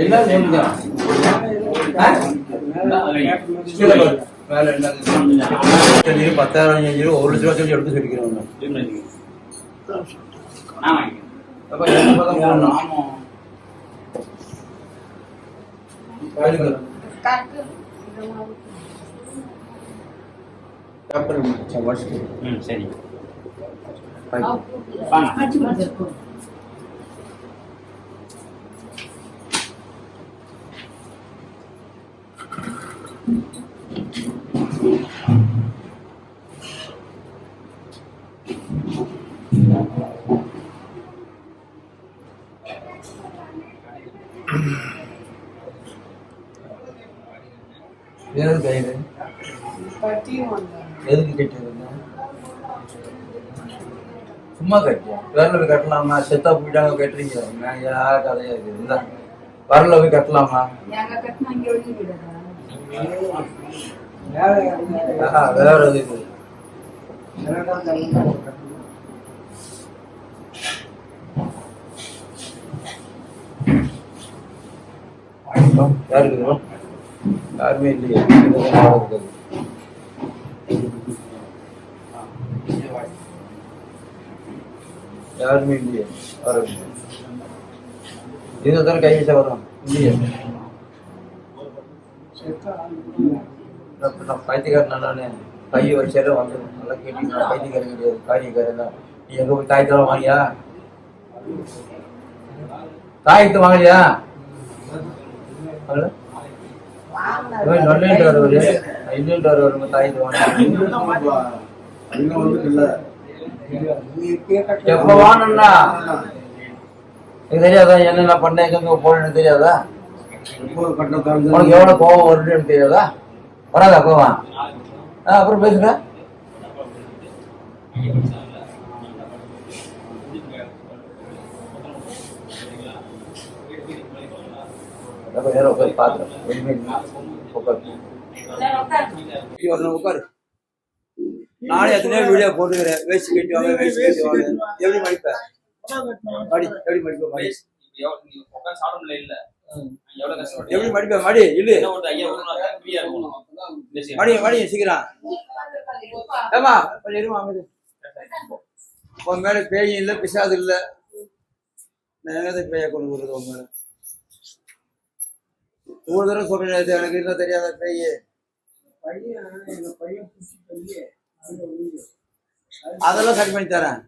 எல்லாம் நேம் தான் பத்தாயிரம் சொல்லி ஒரு லட்ச ரூபா சொல்லி எடுத்து சொல்லிக்கிறோம் சரி, சும்மா கட்டியா வரல போய் கட்டலாமா? செத்தா போயிட்டாங்க கட்டுறீங்க யார் கதையா இருக்கு இந்த வரல போய் கட்டலாமா? வேற எதுக்கு யாருக்கு? யாருமே இல்லையே இதுதான் நல்லா இருக்குது. யாருமே இல்லையே. யாரும் இது தானே கை வச்சா வரும். இல்லையே. நான் நான் பைத்தியக்காரன் நானே? கை வச்சாலே வந்துடும் நல்லா கேட்டி நான் பைத்தியக்காரன் கிடையாது. காரியக்காரன் தான். நீ எங்க போய் தாயத்தெல்லாம் வாங்கியா? தாயத்தை வாங்கலையா? ஹலோ நல்ல தாயத்தை வாங்க. எப்ப வாங்கணும்னா? எனக்கு தெரியாதா? என்னென்ன பண்ண எங்க போறேன்னு தெரியாதா? உனக்கு எவ்வளவு கோவம் வருதுன்னு தெரியாதா? வராதா கோவம் ஆ அப்புறம் பேசுங்க. உட்காந்து உட்காரு. நானே எத்தனையோ வீடியோ போட்டுக்கிறேன். வேஸ்ட் கட்டி வாங்க வேஸ்ட் கட்டி வாங்க எப்படி மடிப்ப? மடி எப்படி மடிப்ப மடி? எப்படி மடிப்ப மடி? இல்லு மடி மடி சீக்கிரம். ஏமா கொஞ்சம் இருமா உன் மேல பேய் இல்ல பிசாது இல்ல. நான் எங்க பேய கொண்டு வருது உன் மேல? ஒரு தடவை சொல்றேன் எனக்கு என்ன தெரியாத பேய்? அதெல்லாம் சரி பண்ணி தரேன்.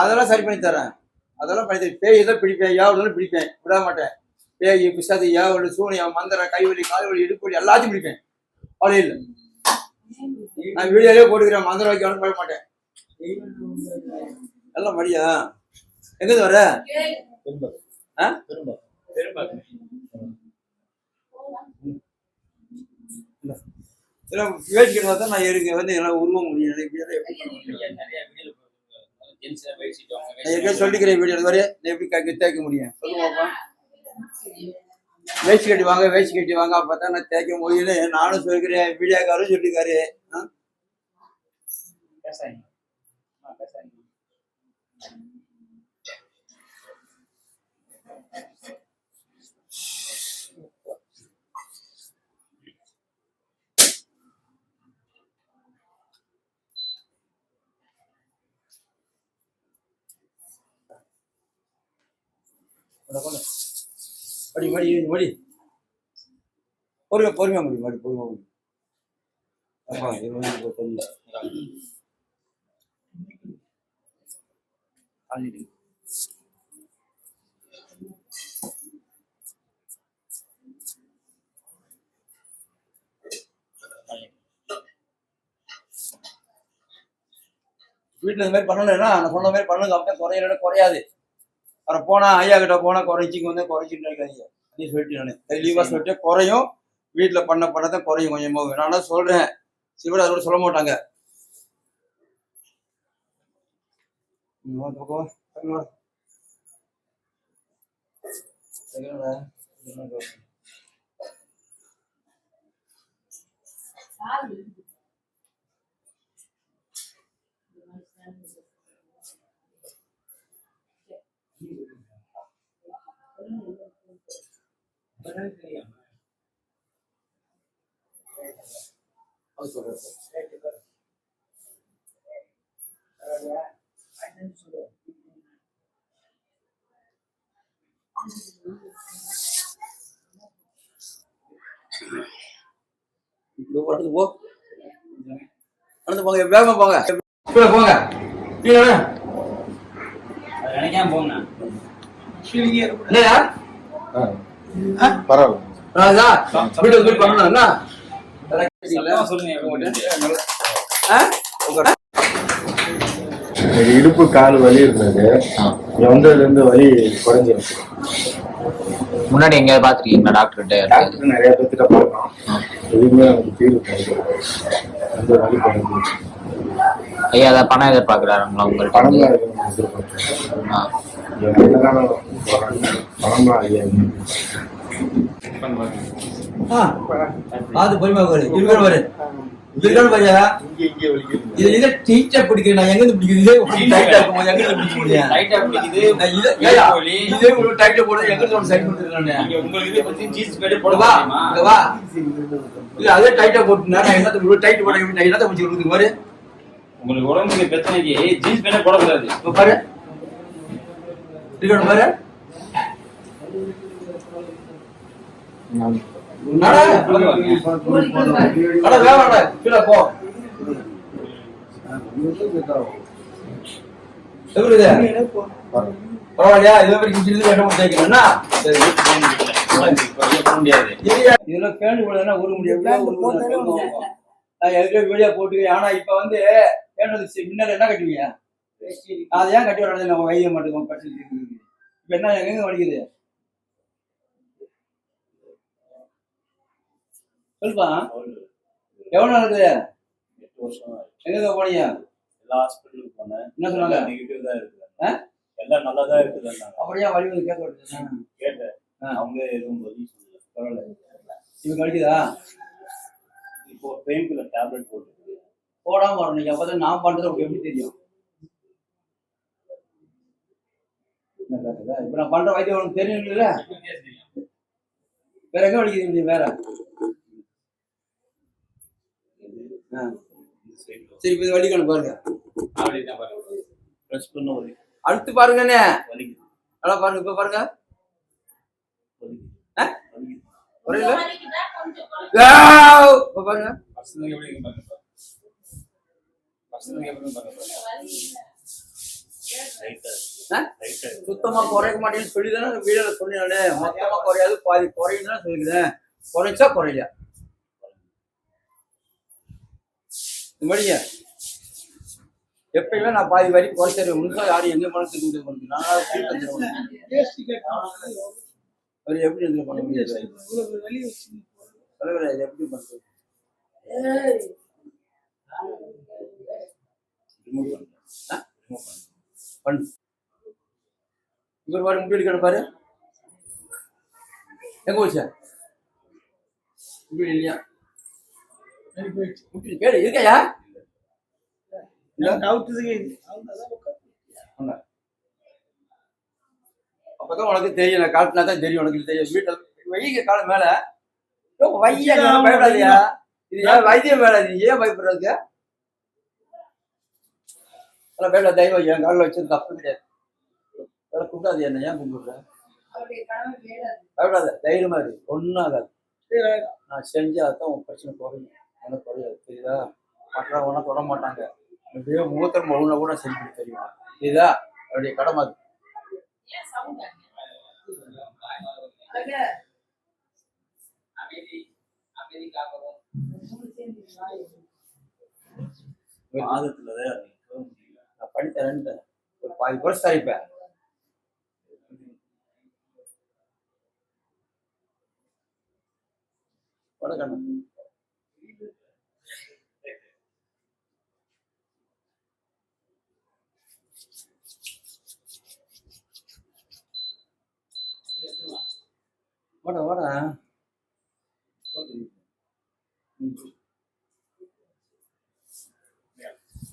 அதெல்லாம் சரி பண்ணி தரேன். அதெல்லாம் பண்ணி தரேன். பேய் தான் பிடிப்பேன்? யாவலும் பிடிப்பேன். விட மாட்டேன். பேய் பிசாது யாவல் சூனியம் மந்திரம் கைவலி கால்வலி இடுப்பலி எல்லாத்தையும் பிடிப்பேன். அவ்வளோ இல்லை. நான் வீடியோலயே போட்டுக்கிறேன். மந்திரம் வைக்க பண்ண மாட்டேன். எல்லாம் மடியா எங்க வர? ஆ? இதெல்லாம் தான் நான் இருக்கு வந்து எல்லாம் உருவ முடியும். எனக்கு நான் ஏற்கனவே சொல்லிக்கிறேன் வீடியோ வரைய நான் எப்படி தேய்க்க முடியும்? சொல்லுங்க வேஷ்டி கட்டி வாங்க கட்டி வாங்க நான் தேய்க்க முடியல நானும் சொல்லிக்கிறேன். வீடியோக்காரும் சொல்லிக்காரு ஆ? மடி மடி மடி பொறுமை பொறுமையா முடி மடி பொறுமையா முடி. ஆமா இது வந்து ஆல்ரெடி வீட்டில் இந்த மாதிரி பண்ணலைன்னா நான் சொன்ன மாதிரி பண்ணுங்க அப்போ குறையில குறையாது. அப்புறம் போனா ஐயா கிட்ட போனா குறைச்சிங்க வந்து குறைச்சிட்டு இருக்காங்க நீ சொல்லிட்டு நான். தெளிவா சொல்லிட்டு குறையும். வீட்டுல பண்ண பண்ணதான் குறையும் கொஞ்சமா நான் தான் சொல்றேன். சிவட அதோட சொல்ல மாட்டாங்க. வா, பக்கம் வா. பக்கம் வா. எங்கடா? எங்கடா? அது சொல்றேன் இப்படி நடந்து போ நடந்து போங்க வேகமா போங்க போங்க கீழே நினைக்காம இடுப்பு கால் வலி இருந்தது. இங்க வந்ததுல இருந்து வலி குறைஞ்சிருச்சு. முன்னாடி எங்கேயாவது பாத்துருக்கீங்களா டாக்டர்கிட்ட டாக்டர் நிறைய பேர்த்திட்ட பார்த்தோம் எதுவுமே எனக்கு தீர்வு அந்த வலி குறைஞ்சிருச்சு. ஐயா ஏதாவது பணம் எதிர்பார்க்கறாருங்களா உங்கள்ட்ட பணம்லாம் எதுவும் இது இதை டீச்சா பிடிக்கிறேன். நான் எங்க இருந்து பிடிக்குது இதே டைட்டா எங்க இருந்து பிடிக்க முடியும்? பிடிக்குது. இதை- உங்களுக்கு டைட்டா போடுறது எங்க இருந்து சைட் கொடுத்துருக்கேன் உங்களுக்கு இதை பத்தி ஜீன்ஸ் பேட்டே போட இங்க வா. இல்ல அதே டைட்டா போட்டுனா நான் என்னத்த டைட் போட என்னத்த முடிச்சு கொடுக்குது பாரு. உங்களுக்கு உடம்புக்கு பிரச்சனைக்கு ஜீன்ஸ் பேட்டே போடக்கூடாது. இப்ப பாரு. இருக்கணும் பாரு? பரவாயில்லையா இதே? மாதிரி கிச்சிருந்து ரெண்டு மூணு தேய்க்கணும்னா சரி போட முடியாது இல்லையா, இதெல்லாம் பேண்ட் போடுறதுனா ஒரு முடியாது. வெளியே போட்டுக்கிறேன் ஆனா இப்ப வந்து முன்னாடி என்ன கட்டுவீங்க? அதை ஏன் கட்டி வர்றது நம்ம வைய மாட்டோம் கட்டி இப்ப என்ன எங்க வலிக்குது சொல்லுப்பா. எவ்வளவு நாள் இருக்குது? எட்டு வருஷம் எங்க போனீங்க? எல்லா ஹாஸ்பிட்டலுக்கு போனேன். என்ன சொன்னாங்க? நெகட்டிவ் தான் இருக்குது? எல்லாம் நல்லா தான் இருக்குதுன்னாங்க அப்படியே? வலி வந்து கேட்க கேட்டேன். அவங்க எதுவும் பதில் சொல்லல. பரவாயில்ல. இவங்க வலிக்குதா இப்போ பெயின் கில்லர் டேப்லெட் போட்டு போடாம வரணும். நீங்க அப்பதான் நான் பண்றது உங்களுக்கு எப்படி தெரியும் என்ன கேக்குதா? இப்போ நான் பண்ற வைத்தியம் உனக்கு தெரியும் வேற எங்கே வலிக்குது நீ? வேற? சரி இப்ப வலிக்கணும் பாருங்க. பாருங்க அடுத்து பாருங்கண்ணே நல்லா பாருங்க இப்ப பாருங்க. புரியல ஆவ்! பாருங்க. சுத்தமா குறைக்க மாட்டேன்னு சொல்லி தானே வீடியோல சொன்னேன் மொத்தமா குறையாது பாதி குறையும் தான் சொல்லிக்கிறேன் குறைச்சா குறையல. மடிங்க எப்பயுமே நான் பாதி வரி குறைச்சிருவேன் முழுசா யாரும் எங்க மனசுக்கு முடிவு பண்ணுங்க. அவர் எப்படி இதுல பண்ண முடியாது எப்படி பண்றது? ரிமூவ் பண்ணேன் பண்ணு இவர் பாரு முடி எடுக்கிற பாரு. எங்க போச்சு? முடி இல்லையா முடி கேடு இருக்கையா. அப்பதான் உனக்கு தெரியும் நான் காட்டினா தான் தெரியும் உனக்கு தெரியும். வீட்டில் வைங்க கால மேல. வையா பயப்படாதயா இது ஏன் வைத்தியம் மேல நீ ஏன் பயப்படுறதுக்கு? அதெல்லாம் பயப்பட தெய்வம் என் காலில் வச்சது தப்பு கிடையாது. வேற கூப்பிடாது என்ன ஏன் கும்பிடுற? பயப்படாத தைரியமா இரு ஒன்றும் ஆகாது. நான் செஞ்சா தான் உன் பிரச்சனை குறையும் எனக்கு குறையாது தெரியுதா மற்றவங்க தொட மாட்டாங்க. எப்படியோ முகத்தில் ஒழுங்கா கூட செஞ்சு தெரியுமா? இதுதா அவருடைய கடமை அது. மாதத்துல பண்ணித்தரேன்ட்டு ஒரு பாதி கோர்ஸ் தரிப்பேன் வணக்கம். ஓட ஓட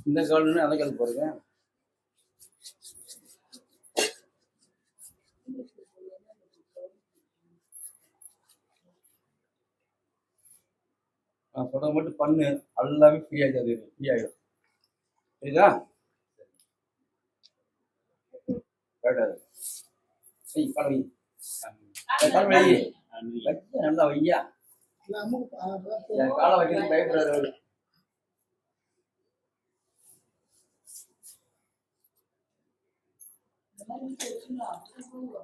இந்த கால்னு அந்த கால் போறேன் நான் சொல்றத மட்டும் பண்ணு. எல்லாமே ஃப்ரீ ஆயிடுது அது ஃப்ரீ ஆயிடும். புரியுதா? கேட்டாது ஐய் கால வை கால வை வச்சு நல்லா வையா. காலை வைக்கிறது பயப்படுறாரு வச்சு. அது மேல வச்சு. உள்ள வை.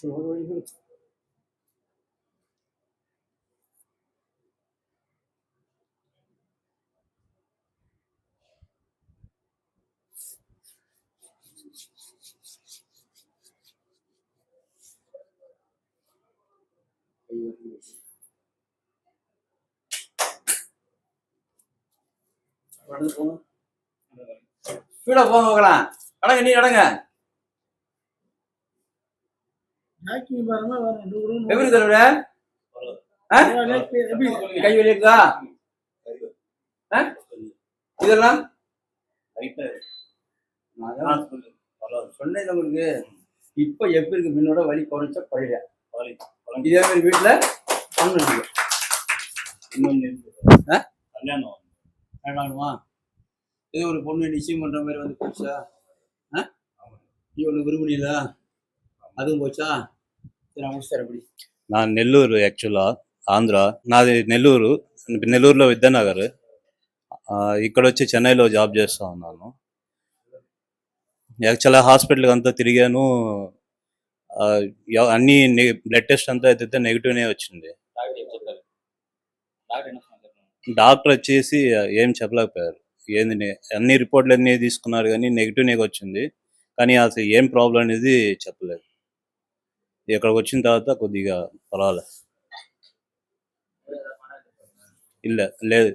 பண்ணுங்க ஸ்பீடா போங்க போகலாம் அடங்க நீ அடங்க எப்படி தலைவர கை வெளியே இருக்குதா ஆ? இதெல்லாம்? ரைட்டா நான் அதான் சொன்னேன் உங்களுக்கு. இப்ப எப்படி இருக்கு? முன்னோட வலி குறைச்சா குறைய இதே மாதிரி வீட்டுல? கல்யாணம்? வேணாமா இது ஒரு பொண்ணு நிச்சயம் பண்ற மாதிரி வந்து போச்சா? ஆ? நீ ஒண்ணு விரும்புனீங்களா? அதுவும் పోచా? சரி అప్పుడు నా నెల్లూరు యాక్చువల్గా ఆంధ్ర నాది నెల్లూరు నెల్లూరులో విద్యానగర్. ఇక్కడ వచ్చి చెన్నైలో జాబ్ చేస్తూ ఉన్నాను. యాక్చువల్గా హాస్పిటల్కి అంతా తిరిగాను. అన్ని బ్లడ్ టెస్ట్ అంతా అయితే నెగిటివ్నే వచ్చింది. డాక్టర్ వచ్చేసి ఏం చెప్పలేకపోయారు. ఏంది అన్ని రిపోర్ట్లు అన్నీ తీసుకున్నారు కానీ నెగిటివ్ వచ్చింది. కానీ అసలు ఏం ప్రాబ్లం అనేది చెప్పలేదు. ఇక్కడికి వచ్చిన తర్వాత కొద్దిగా పర్వాలే. ఇల్ల లేదు.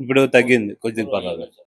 ఇప్పుడు తగ్గింది కొద్దిగా పర్వాలేదు.